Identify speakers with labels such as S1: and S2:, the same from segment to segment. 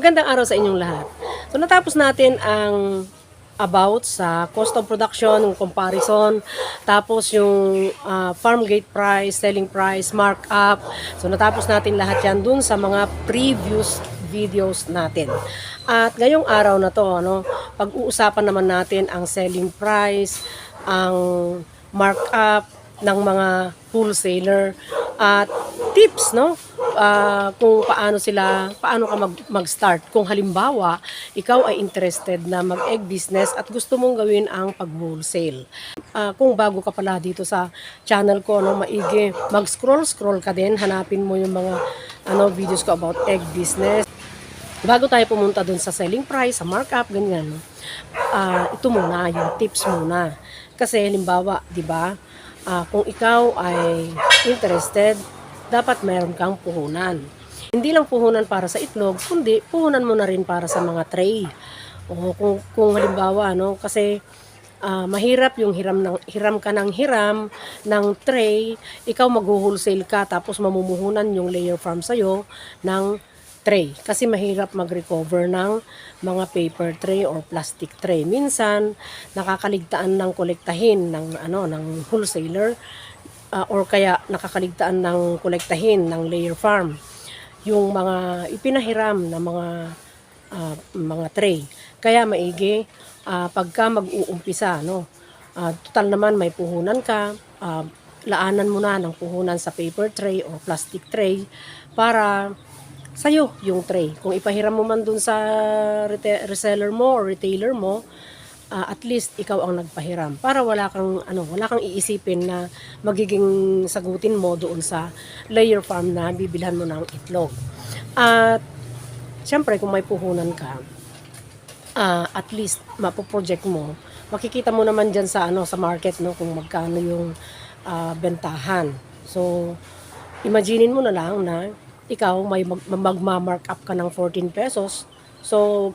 S1: Magandang araw sa inyong lahat. So natapos natin ang about sa cost of production, yung comparison, tapos yung ah, farm gate price, selling price, markup. So natapos natin lahat yan dun sa mga previous videos natin. At ngayong araw na to, ano, pag-uusapan naman natin ang selling price, ang markup ng mga wholesaler at tips no? Ah, kung paano sila paano ka mag, mag-start. Kung halimbawa ikaw ay interested na mag-egg business at gusto mong gawin ang pag-wholesale. Ah, kung bago ka pala dito sa channel ko no maigi mag-scroll scroll ka din. Hanapin mo yung mga ano videos ko about egg business. Bago tayo pumunta dun sa selling price, sa markup, ganyan? Ah, ito muna, yung tips muna. Kasi, halimbawa, di ba, ah, kung ikaw ay interested, dapat mayroon kang puhunan. Hindi lang puhunan para sa itlog, kundi puhunan mo na rin para sa mga tray. O kung, kung halimbawa, no, kasi ah, mahirap yung hiram ng hiram ka ng hiram ng tray, ikaw mag-wholesale ka tapos mamumuhunan yung layer farm sa'yo ng tray kasi mahirap mag-recover ng mga paper tray or plastic tray. Minsan nakakaligtaan ng kolektahin ng ano ng wholesaler ah, or kaya nakakaligtaan ng kolektahin ng layer farm yung mga ipinahiram na mga ah, mga tray. Kaya maigi ah, pagka mag-uumpisa no. ah, total naman may puhunan ka, ah, laanan mo na ng puhunan sa paper tray or plastic tray para sa'yo yung tray. Kung ipahiram mo man dun sa reseller mo or retailer mo, ah, at least ikaw ang nagpahiram para wala kang ano, wala kang iisipin na magiging sagutin mo doon sa layer farm na bibilhan mo ng itlog. At syempre kung may puhunan ka, ah, at least mapo-project mo, makikita mo naman diyan sa ano sa market no kung magkano yung ah, bentahan. So imaginein mo na lang na ikaw may mag- magma-mark up ka ng 14 pesos. So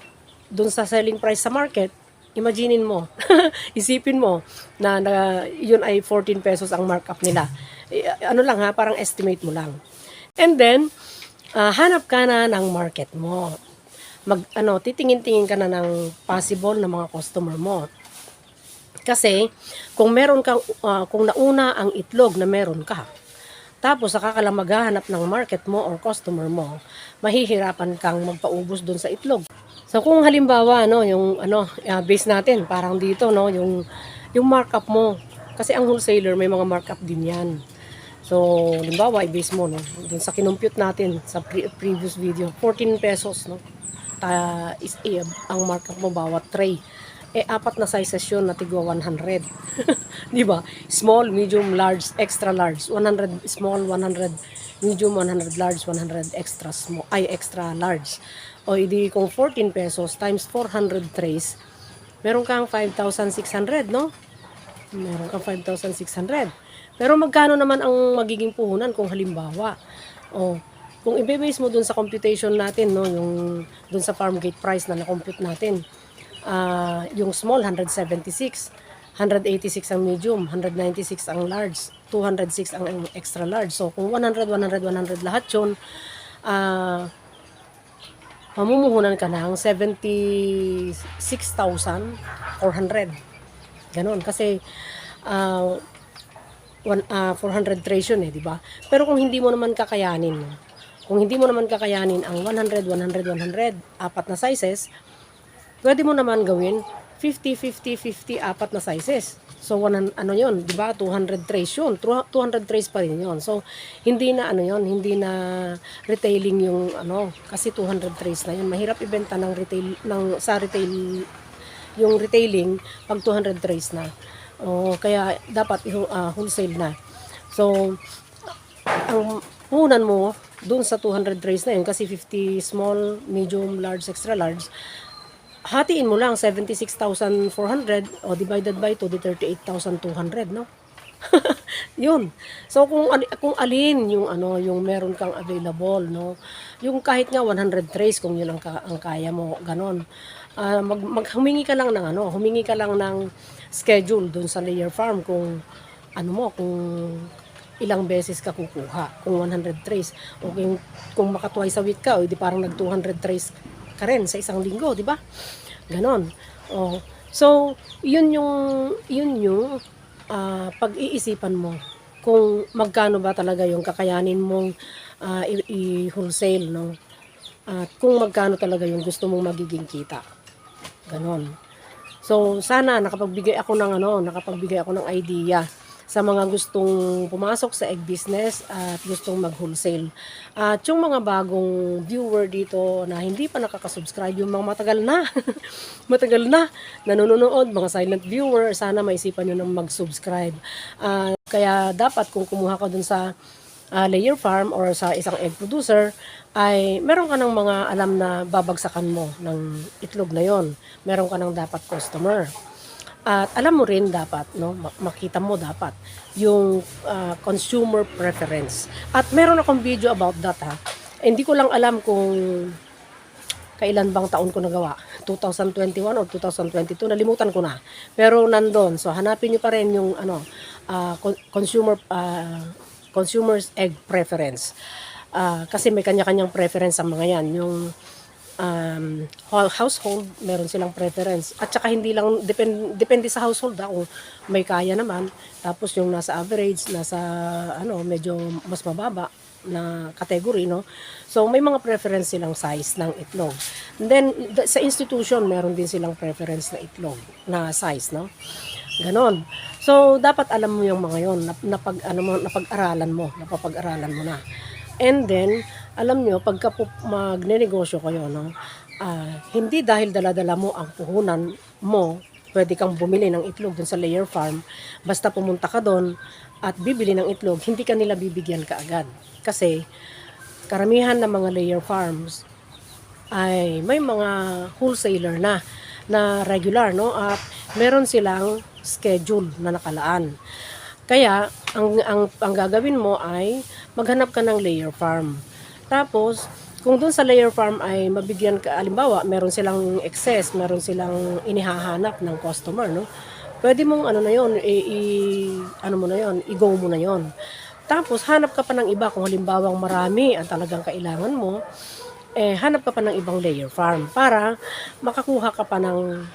S1: dun sa selling price sa market, imaginein mo, isipin mo na, na yun ay 14 pesos ang markup nila. Eh, ano lang ha, parang estimate mo lang. And then, ah, hanap ka na ng market mo. Mag, ano, titingin-tingin ka na ng possible na mga customer mo. Kasi, kung meron kang, ah, kung nauna ang itlog na meron ka, tapos saka ka lang maghahanap ng market mo or customer mo, mahihirapan kang magpaubos doon sa itlog. So kung halimbawa no, yung ano, uh, base natin parang dito no, yung yung markup mo kasi ang wholesaler may mga markup din 'yan. So, halimbawa, i-base mo, no? Dun sa kinumpute natin sa pre- previous video, 14 pesos, no? Ta is eh, ang markup mo bawat tray. Eh, apat na sizes yun na tigwa 100. Di ba? Small, medium, large, extra large. 100 small, 100 medium, 100 large, 100 extra small, ay extra large. O hindi kung 14 pesos times 400 trays, meron kang 5,600, no? Meron kang 5,600. Pero magkano naman ang magiging puhunan kung halimbawa? O, kung i-base mo dun sa computation natin, no, yung dun sa farm gate price na na-compute natin, ah, yung small 176, 186 ang medium, 196 ang large, 206 ang extra large. So kung 100, 100, 100 lahat yun, ah, mamumuhunan ka ng 76,400. Ganon. Kasi, ah, one, ah, 400 trays yun eh, di ba? Pero kung hindi mo naman kakayanin, kung hindi mo naman kakayanin ang 100, 100, 100, apat na sizes, pwede mo naman gawin 50, 50, 50, apat na sizes. So, one, ano yun, di ba? 200 trays yun. 200 trays pa rin yun. So, hindi na ano yun, hindi na retailing yung ano, kasi 200 trays na yun. Mahirap ibenta ng retail, ng, sa retail, yung retailing pag 200 trays na. O, kaya dapat ah, wholesale na. So, ang puhunan mo dun sa 200 trays na yun kasi 50 small, medium, large, extra large hatiin mo lang 76,400 o divided by 2 di 38,200 no? Yun. So kung kung alin yung ano yung meron kang available no? Yung kahit nga 100 trays kung yun ang, ka- ang kaya mo ganon. Ah, mag, mag humingi ka lang ng ano humingi ka lang ng schedule dun sa layer farm kung ano mo kung ilang beses ka kukuha kung 100 trays. O kung, kung maka twice a week ka o di parang nag 200 trays ka rin sa isang linggo, di ba? Ganon. Oh. So, yun yung, yun yung ah, pag-iisipan mo kung magkano ba talaga yung kakayanin mong i- i-wholesale, no? At kung magkano talaga yung gusto mong magiging kita. Ganon. So, sana nakapagbigay ako ng ano, nakapagbigay ako ng idea sa mga gustong pumasok sa egg business at gustong mag-wholesale. At yung mga bagong viewer dito na hindi pa nakaka-subscribe, yung mga matagal na, matagal na, nanonood, mga silent viewer, sana maisipan nyo nang mag-subscribe. Ah, kaya dapat kung kumuha ka dun sa ah, layer farm or sa isang egg producer, ay meron ka ng mga alam na babagsakan mo ng itlog na yon. Meron ka ng dapat customer. At alam mo rin dapat, no, ma- makita mo dapat yung ah, consumer preference. At meron akong video about that ha. Hindi ko lang alam kung kailan bang taon ko nagawa. 2021 or 2022, nalimutan ko na. Pero nandun. So hanapin niyo pa rin yung ano, con- consumer ah, consumer's egg preference. Ah, kasi may kanya-kanyang preference ang mga yan. Yung um, ho- household, meron silang preference. At saka hindi lang, depend, depende sa household ha, kung may kaya naman. Tapos yung nasa average, nasa ano, medyo mas mababa na category, no? So, may mga preference silang size ng itlog. And then, the- sa institution, meron din silang preference na itlog, na size, no? Ganon. So, dapat alam mo yung mga yon na, na pag, ano mo, napag-aralan mo, napapag-aralan mo na. And then, alam nyo, pagka po magne-negosyo kayo, no, ah, hindi dahil dala-dala mo ang puhunan mo, pwede kang bumili ng itlog dun sa layer farm, basta pumunta ka doon at bibili ng itlog, hindi ka nila bibigyan kaagad. Kasi, karamihan ng mga layer farms ay may mga wholesaler na na regular no at meron silang schedule na nakalaan. Kaya ang ang ang gagawin mo ay maghanap ka ng layer farm. Tapos kung doon sa layer farm ay mabigyan ka alimbawa, meron silang excess, meron silang inihahanap ng customer, no? Pwede mong ano na 'yon, i, i- ano mo na 'yon, i-go mo na 'yon. Tapos hanap ka pa ng iba kung halimbawang marami ang talagang kailangan mo eh, hanap ka pa ng ibang layer farm para makakuha ka pa ng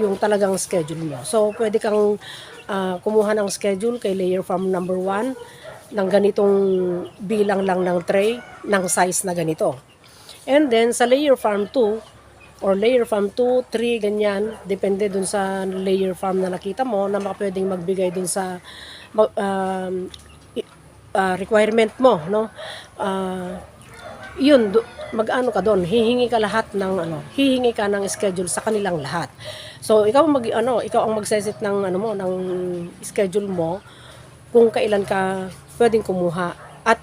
S1: yung talagang schedule mo. So, pwede kang ah, kumuha ng schedule kay layer farm number 1 ng ganitong bilang lang ng tray ng size na ganito. And then, sa layer farm 2 or layer farm 2, 3, ganyan, depende dun sa layer farm na nakita mo na pwedeng magbigay dun sa i- ah, requirement mo, no? Ah, yun, mag-ano ka doon, hihingi ka lahat ng ano, hihingi ka ng schedule sa kanilang lahat. So, ikaw mag ano, ikaw ang magseset ng ano mo, ng schedule mo kung kailan ka pwedeng kumuha. At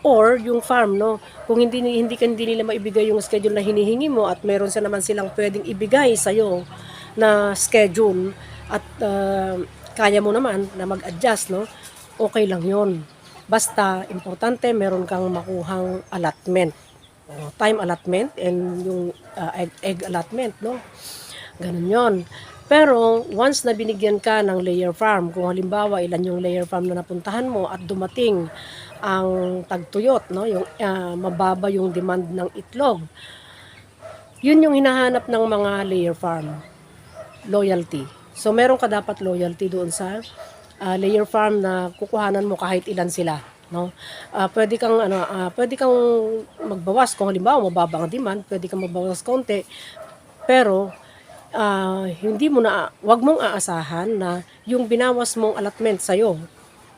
S1: or yung farm no? Kung hindi hindi ka hindi nila maibigay yung schedule na hinihingi mo at meron sa naman silang pwedeng ibigay sa iyo na schedule at ah, kaya mo naman na mag-adjust no? Okay lang yon basta importante meron kang makuhang allotment. Time allotment and yung ah, egg, egg allotment no? Ganun yon pero once na binigyan ka ng layer farm, kung halimbawa ilan yung layer farm na napuntahan mo at dumating ang tagtuyot, no, yung ah, mababa yung demand ng itlog. Yun yung hinahanap ng mga layer farm. Loyalty. So meron ka dapat loyalty doon sa ah, layer farm na kukuhanan mo kahit ilan sila, no? Ah, pwede kang ano, ah, pwede kang magbawas kung halimbawa mababa ang demand, pwede kang magbawas konti. Pero ah, hindi mo na, wag mong aasahan na yung binawas mong allotment sa'yo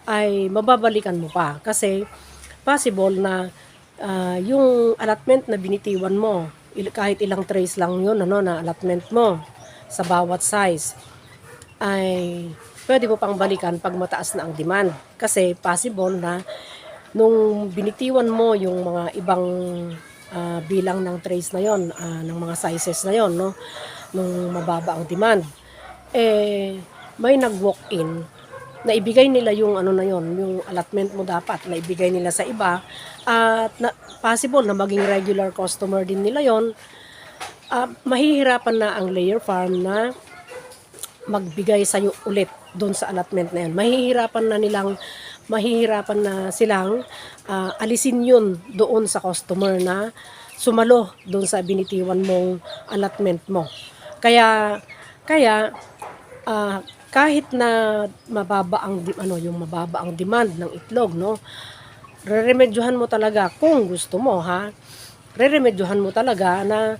S1: ay mababalikan mo pa. Kasi possible na ah, yung allotment na binitiwan mo, kahit ilang trays lang yun, ano, na allotment mo sa bawat size, ay pwede mo pang balikan pag mataas na ang demand. Kasi possible na nung binitiwan mo yung mga ibang ah, bilang ng trays na yon, ah, ng mga sizes na yon, no, nung mababa ang demand, eh may nag-walk-in na ibigay nila yung ano na yon, yung allotment mo dapat na ibigay nila sa iba at na, possible na maging regular customer din nila yon. Ah, mahihirapan na ang layer farm na magbigay sa iyo ulit doon sa allotment na yun. Mahihirapan na nilang mahihirapan na silang ah, alisin yun doon sa customer na sumalo doon sa binitiwan mong allotment mo. Kaya kaya ah, kahit na mababa ang ano yung mababa ang demand ng itlog no reremedyohan mo talaga kung gusto mo ha? Reremedyohan mo talaga na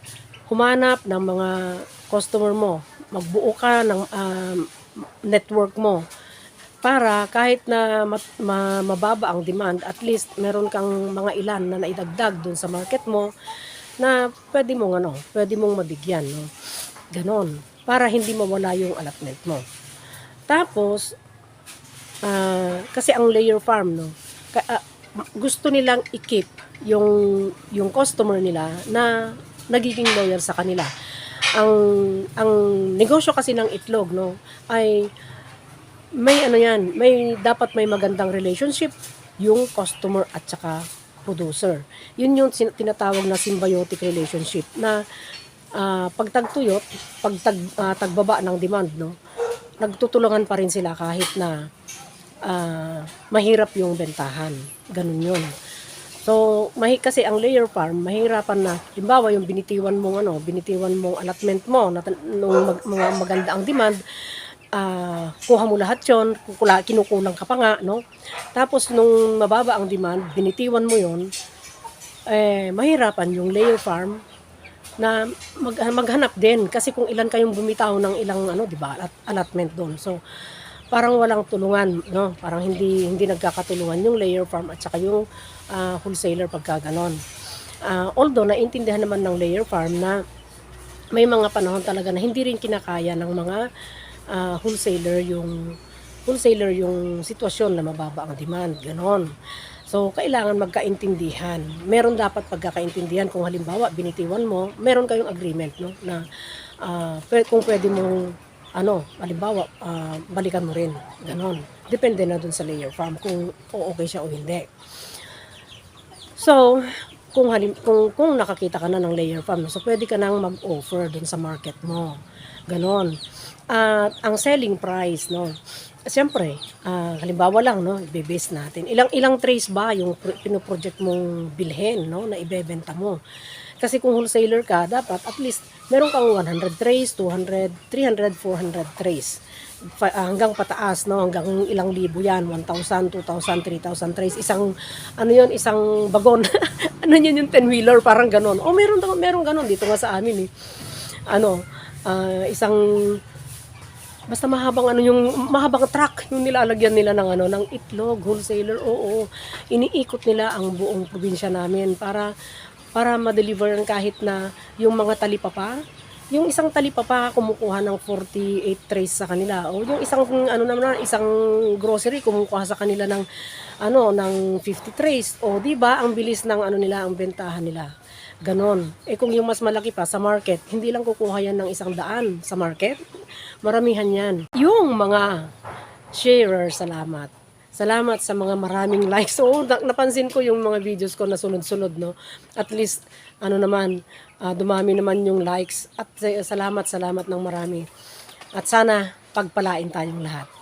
S1: humanap ng mga customer mo magbuo ka ng um, network mo para kahit na mat- ma- mababa ang demand at least meron kang mga ilan na naidagdag doon sa market mo na pwede mong ano pwede mong mabigyan no ganon para hindi mawala yung allotment mo tapos, ah, kasi ang layer farm, no, ka- ah, gusto nilang i-keep yung, yung customer nila na nagiging loyal sa kanila. Ang, ang negosyo kasi ng itlog, no, ay may ano yan, may dapat may magandang relationship yung customer at saka producer. Yun yung tinatawag na symbiotic relationship na ah, pag tagtuyot, pag tag, ah, tagbaba ng demand, no, nagtutulungan pa rin sila kahit na ah, mahirap yung bentahan. Ganun yun. So, mahi kasi ang layer farm, mahirapan na, limbawa yung binitiwan mong ano, binitiwan mong allotment mo, na, nung mag, mga maganda ang demand, ah, kuha mo lahat yon kukula, kinukulang ka pa nga, no? Tapos, nung mababa ang demand, binitiwan mo yon eh, mahirapan yung layer farm na mag, maghanap din. Kasi kung ilan kayong bumitaw ng ilang ano 'di ba allot- allotment doon. So parang walang tulungan no? Parang hindi hindi nagkakatulungan yung layer farm at saka yung ah, wholesaler pagka ganon. Ah, although naintindihan naman ng layer farm na may mga panahon talaga na hindi rin kinakaya ng mga ah, wholesaler yung wholesaler yung sitwasyon na mababa ang demand ganon So, kailangan magkaintindihan. Meron dapat pagkakaintindihan kung halimbawa binitiwan mo, meron kayong agreement no na pwe- kung pwede mong ano, halimbawa ah, balikan mo rin. Ganon. Depende na dun sa layer farm kung okay siya o hindi. So, kung halim, kung kung nakakita ka na ng layer farm, so pwede ka nang mag-offer dun sa market mo. Ganon. At ang selling price, no, Siyempre, ah, halimbawa lang, no, ibebase natin. Ilang ilang trays ba yung pro- pinoproject mong bilhin, no, na ibebenta mo? Kasi kung wholesaler ka, dapat at least meron kang 100 trays, 200, 300, 400 trays. Fa- ah, hanggang pataas, no, hanggang ilang libo yan, 1,000, 2,000, 3,000 trays. Isang, ano yun, isang bagon. ano yun yung 10-wheeler, parang ganon. O, meron, daw- meron ganon dito nga sa amin, eh. Ano, ah, isang Basta mahabang ano yung mahabang truck yung nilalagyan nila ng ano ng itlog wholesaler. Oo. Iniikot nila ang buong probinsya namin para para ma-deliver kahit na yung mga talipapa yung isang talipapa kumukuha ng 48 trays sa kanila o yung isang ano naman isang grocery kumukuha sa kanila ng ano ng 50 trays o di ba ang bilis ng ano nila ang bentahan nila Ganon. Eh kung yung mas malaki pa sa market, hindi lang kukuha yan ng isang daan sa market. Maramihan yan. Yung mga sharer, salamat. Salamat sa mga maraming likes. Na- napansin ko yung mga videos ko na sunod-sunod, no? At least, ano naman, ah, dumami naman yung likes. At eh, salamat, salamat ng marami. At sana, pagpalain tayong lahat.